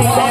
ਮੇਰਾ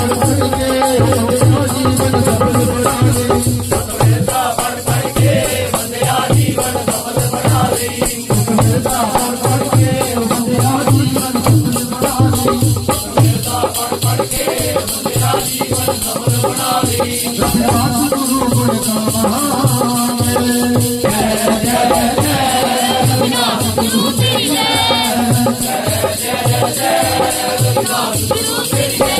You.